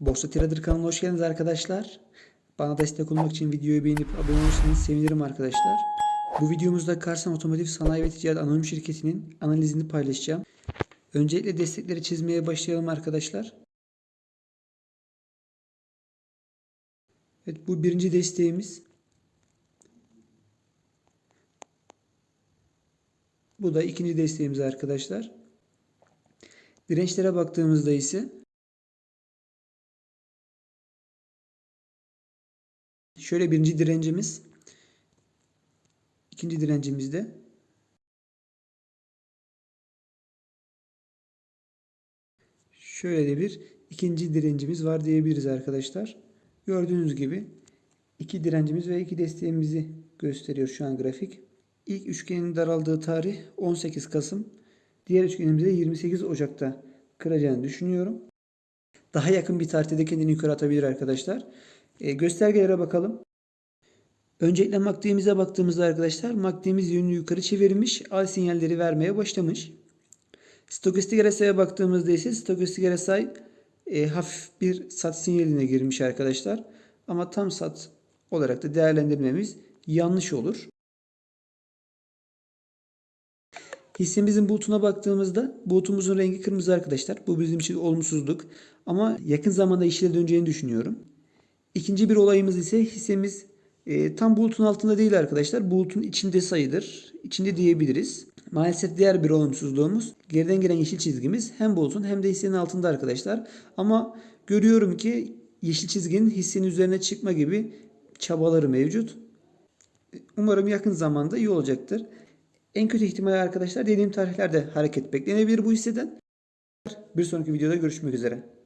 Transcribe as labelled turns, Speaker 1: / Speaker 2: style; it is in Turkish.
Speaker 1: Borsa Trader kanalına hoş geldiniz arkadaşlar. Bana destek olmak için videoyu beğenip abone olursanız sevinirim arkadaşlar. Bu videomuzda Karsan Otomotiv Sanayi ve Ticaret Anonim Şirketi'nin analizini paylaşacağım. Öncelikle destekleri çizmeye başlayalım arkadaşlar. Evet bu birinci desteğimiz. Bu da ikinci desteğimiz arkadaşlar. Dirençlere baktığımızda ise Şöyle birinci direncimiz. ikinci direncimiz de şöyle de bir ikinci direncimiz var diyebiliriz arkadaşlar. Gördüğünüz gibi iki direncimiz ve iki desteğimizi gösteriyor şu an grafik. İlk üçgenin daraldığı tarih 18 Kasım. Diğer üçgenimizi de 28 Ocak'ta kıracağını düşünüyorum. Daha yakın bir tarihte de kendini yukarı atabilir arkadaşlar. E, göstergelere bakalım. Öncelikle MACD'mize baktığımızda arkadaşlar MACD'miz yönünü yukarı çevirmiş. Al sinyalleri vermeye başlamış. Stokastik RSI'ye baktığımızda ise stokastik RSI e, hafif bir sat sinyaline girmiş arkadaşlar. Ama tam sat olarak da değerlendirmemiz yanlış olur. Hissemizin bulutuna baktığımızda bulutumuzun rengi kırmızı arkadaşlar. Bu bizim için olumsuzluk. Ama yakın zamanda işle döneceğini düşünüyorum. İkinci bir olayımız ise hissemiz e, tam bulutun altında değil arkadaşlar. Bulutun içinde sayıdır. İçinde diyebiliriz. Maalesef diğer bir olumsuzluğumuz geriden gelen yeşil çizgimiz hem bulutun hem de hissenin altında arkadaşlar. Ama görüyorum ki yeşil çizginin hissenin üzerine çıkma gibi çabaları mevcut. Umarım yakın zamanda iyi olacaktır. En kötü ihtimal arkadaşlar dediğim tarihlerde hareket beklenebilir bu hisseden. Bir sonraki videoda görüşmek üzere.